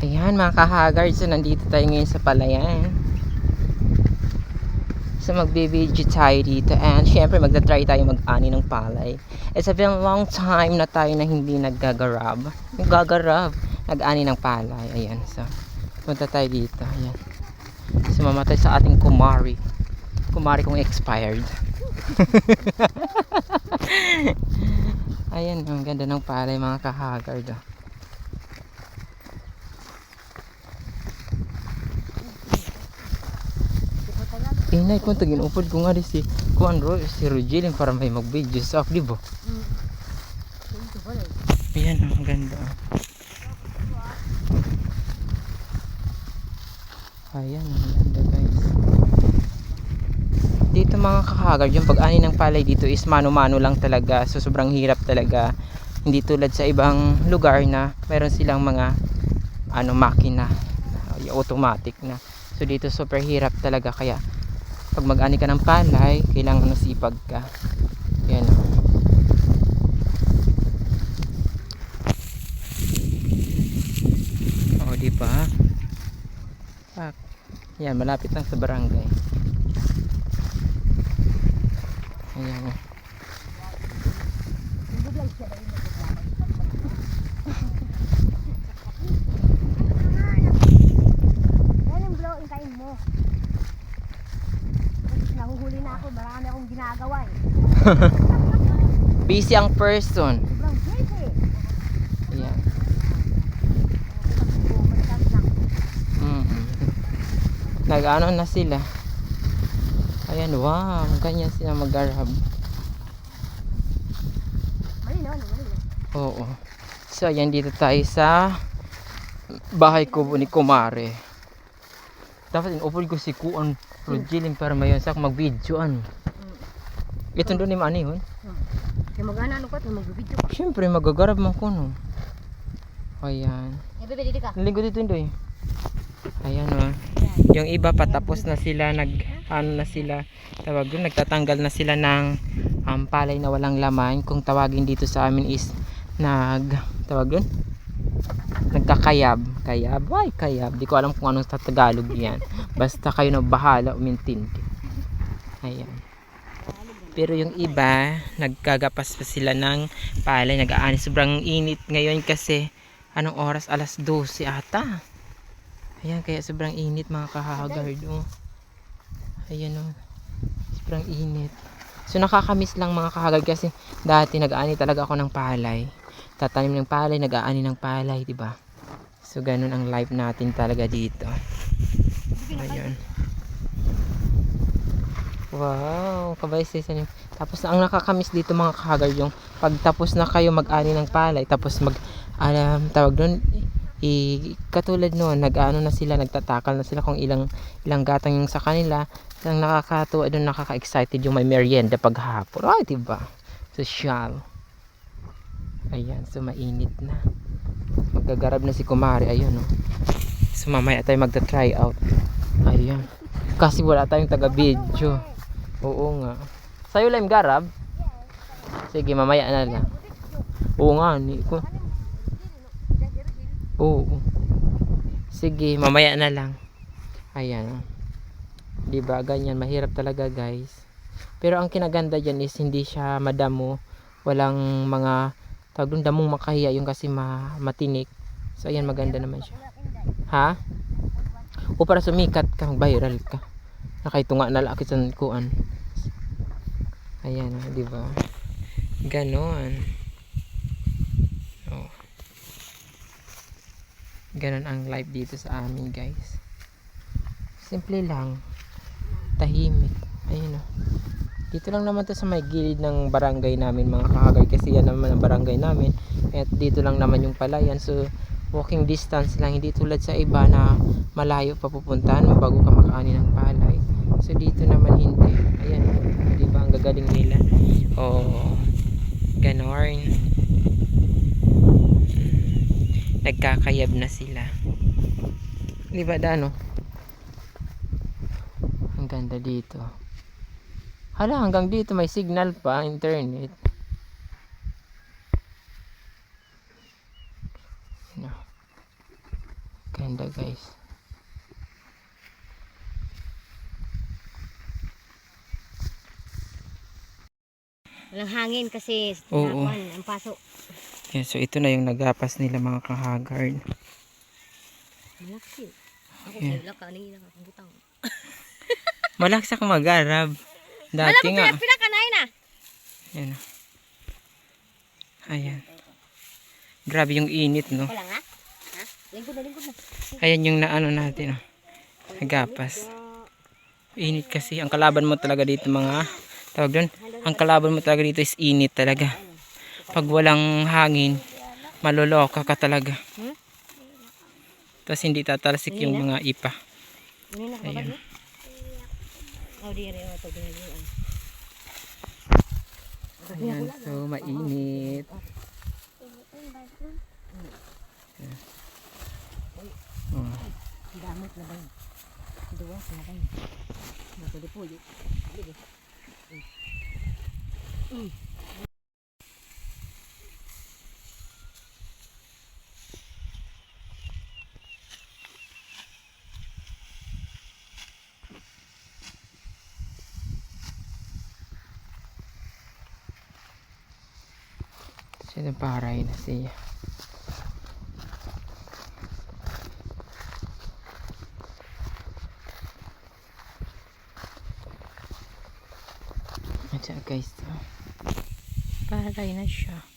Ayan mga kahagard, so nandito tayo ngayon sa palayan. So magbe-video tayo dito and syempre magta-try tayo mag-ani ng palay. It's a been long time na tayo na hindi naggagarab. Naggagarab. Nag-ani ng palay. Ayan, so punta tayo dito. Ayan. So mamatay sa ating kumari. Kumari kong expired. Ayan, ang ganda ng palay mga kahagard. Oh. Inay ko tagin upod ko nga di si Kuan Ro si Rogelin para may mag-video sa ako, di ba? Ayan, ang ganda. Ayan, ang ganda guys. Dito mga kakagard, yung pag-ani ng palay dito is mano-mano lang talaga. So sobrang hirap talaga. Hindi tulad sa ibang lugar na meron silang mga ano makina, automatic na. So dito super hirap talaga kaya pag mag-ani ka ng palay, kailangan nasipag ka. Yan. Oh, di ba? Ah, yan, malapit lang sa barangay. Ayan. Yan yung blow, intayin mo. Nahuhuli na ako, marami akong ginagawa eh. Busy ang person. Sobrang busy. Ayan. Mm Nag-ano na sila. Ayan, wow. Ganyan sila mag-arab. Oo. So, ayan dito tayo sa bahay ko ni Kumare. Dapat in-open ko si Kuan Rogelin para mayon sa mag-video ano. Ito doon ni Mani hon. Kaya mag-ano ano ito mag-video ka. Siyempre magagarab man ko no. Ayan. Ka. Naligo dito Indoy. Ayan o. Yung iba patapos na sila nag ano na sila tawag doon nagtatanggal na sila ng um, palay na walang laman. Kung tawagin dito sa amin is nag tawag doon nagkakayab. Kayab? Ay kayab. Di ko alam kung anong sa Tagalog yan. Basta kayo na bahala umintindi. Ayan. Pero yung iba nagkagapas pa sila ng palay. Nag-aani sobrang init ngayon kasi anong oras? Alas 12 ata. Ayan, kaya sobrang init mga kahagard. Oh. Ayan oh. Sobrang init. So nakakamiss lang mga kahagard kasi dati nag-aani talaga ako ng palay. Tatanim ng palay, nag-aani ng palay, di ba? So ganun ang life natin talaga dito. Ayan. Wow, kabay season yun. Tapos ang nakakamiss dito mga kahagard yung pagtapos na kayo mag-ani ng palay, tapos mag alam tawag doon i katulad noon nag-ano na sila nagtatakal na sila kung ilang ilang gatang yung sa kanila ang nakakatuwa doon nakaka-excited yung may merienda paghapon ay diba? Social ayan so mainit na. Magagarab na si kumari ayun oh. so mamaya tayo magta-try out. Ayan. Kasi wala tayong taga video oo nga. Sa'yo lime garab? Sige mamaya na lang. Oo nga ni ko. Oo. Sige, mamaya na lang. Ayan. 'Di ba? Ganyan mahirap talaga, guys. Pero ang kinaganda diyan is hindi siya madamo, walang mga tawag doon, damong makahiya yung kasi ma matinik. So ayan maganda naman siya. Ha? O para sumikat ka, viral ka. Nakaitunga na lang sa kuan. Ayan, 'di ba? Ganon. Oh. Ganon ang life dito sa amin guys. Simple lang. Tahimik. Ayun o. Dito lang naman to sa may gilid ng barangay namin mga kakagay kasi yan naman ang barangay namin. At dito lang naman yung palayan. So walking distance lang. Hindi tulad sa iba na malayo pa pupuntahan mo bago ka makaani ng palay. So dito naman hindi. Ayan o. Di ba ang gagaling nila? Oh. Ganon nagkakayab na sila. Di Dano? Ganda dito. Hala, hanggang dito may signal pa, internet. No. Ganda guys. Walang hangin kasi Oo. ang paso. Yan, so ito na yung nagapas nila mga kahagard. Malaki. Ako Yeah. yeah. laka ni lang butang. Malakas ako mag-arab. Dati nga. Pila ka na na. Yan. oh. Ayan. Grabe yung init, no? Wala nga. Ha? Lingkod na lingkod na. Ayan yung naano natin, oh. Nagapas. Init kasi. Ang kalaban mo talaga dito mga, tawag doon, ang kalaban mo talaga dito is init talaga. Pag walang hangin, maloloka ka talaga. Hmm? Tapos hindi tatalsik yung mga ipa. Ano Ayan. kapag Oh, ito ginagawa. Ayan, so mainit. Oh. Damot na ba yun? Duwas na ba yun? Nakuli po yun. Siya paray na siya. Ayan guys. Paray na siya.